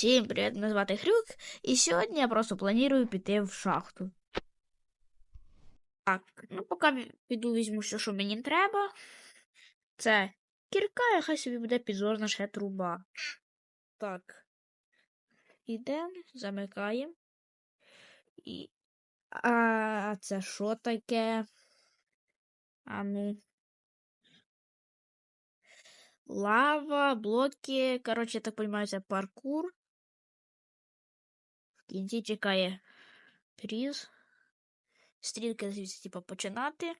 Всім привіт, мене звати Хрюк, і сьогодні я просто планую піти в шахту. Так, ну поки піду візьму все, що мені треба. Це кірка, і хай собі буде підзорна ще труба. Так. Ідемо, замикаємо. І. А це що таке? А ну. Лава, блоки. Коротше, я так розумію, це паркур. Кінці чекає приз. Стрілки звідси, типу, починати.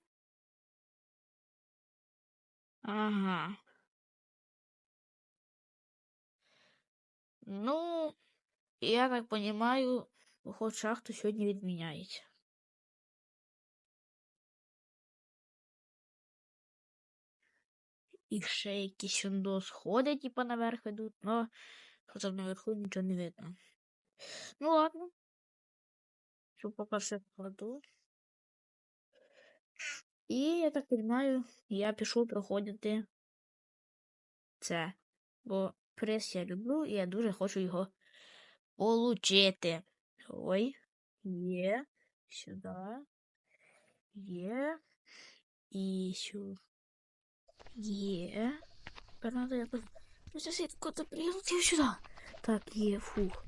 Ага. Ну, я так поход в шахту сьогодні відміняється. І ще якісь ондо сходи, типу, наверх ведуть, но що там наверху нічого не видно. Ну ладно. Що поки все вкладу. І я так розумію, я пішов проходити це. Бо приз я люблю і я дуже хочу його получити. Ой, є, сюди, є, і сюди. Є. Тепер надо якось. Ну, я куда-то прилетів сюди. Так, є, фух.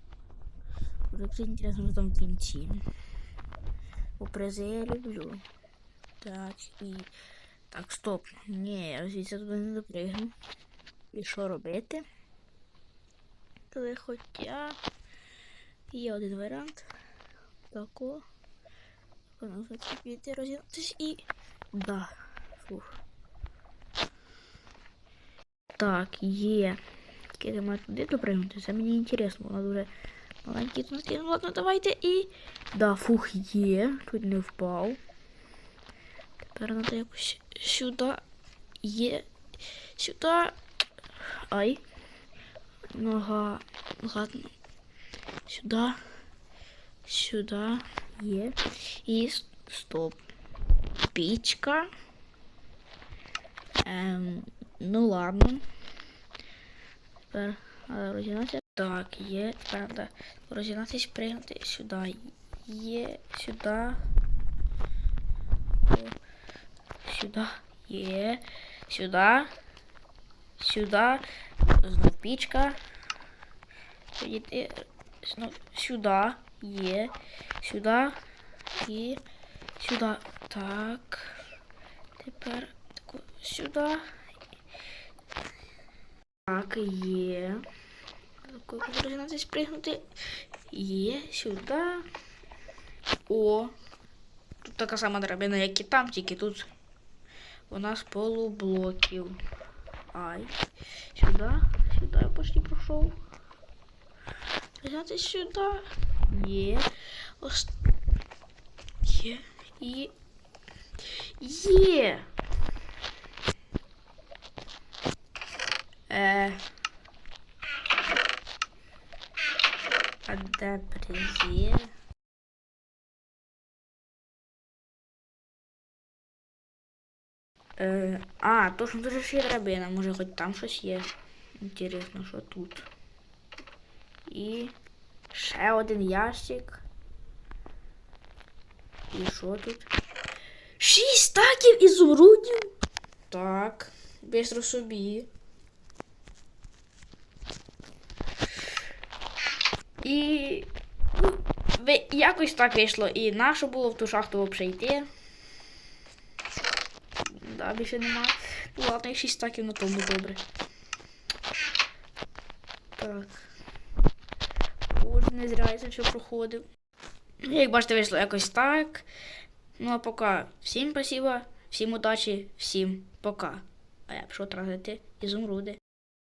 Уже це інтересно, що там кінці. Бо призи я люблю. Так, і. Так, стоп. Ні, я звідси туди не допригну. І що робити? Коли хоча. Є один варіант. Тако. Воно закипіти, розігнатись і. Да. Фух. Так, є. Тільки я маю туди допригнути. Це мені інтересно, вона дуже маленький тут. Ну ладно, давайте і. Да, фух, є. Тут не впав. Тепер треба якось сюди. Є. Сюди. Ай. Нога. Ладно. Сюди. Сюди. Є. І стоп. Пічка. Ем, ну ладно. Тепер треба розігнатися. Так, є. Тепер треба розігнатися, пригнути сюди. Є. Сюди. Сюди. Є. Сюди. Сюди. Знов пічка. Підійти. Знов сюди. Є. Сюди. І сюди. Так. Тепер сюди. Так, є. Таку розігнатися, спригнути. Є. Сюди. О. Тут така сама драбина, як і там, тільки тут вона з полублоків. Ай. Сюди. Сюди я почти пройшов. Взяти сюди. Є. Ос... Є. І. Є. Е. А де приз є? Е, а, точно дуже драбина, може хоч там щось є. Інтересно, що тут. І ще один ящик. І що тут? Шість стаків ізумрудів. Так, бистро собі. І ну, якось так вийшло. І нащо було в ту шахту йти. Да, більше нема. Ну ладно, і 6 стаків на тому добре. Так. Боже, не зря я це все проходив. Ну, Як бачите, вийшло якось так. Ну а поки всім спасибо, всім удачі, всім пока. А я пішов тратити ізумруди.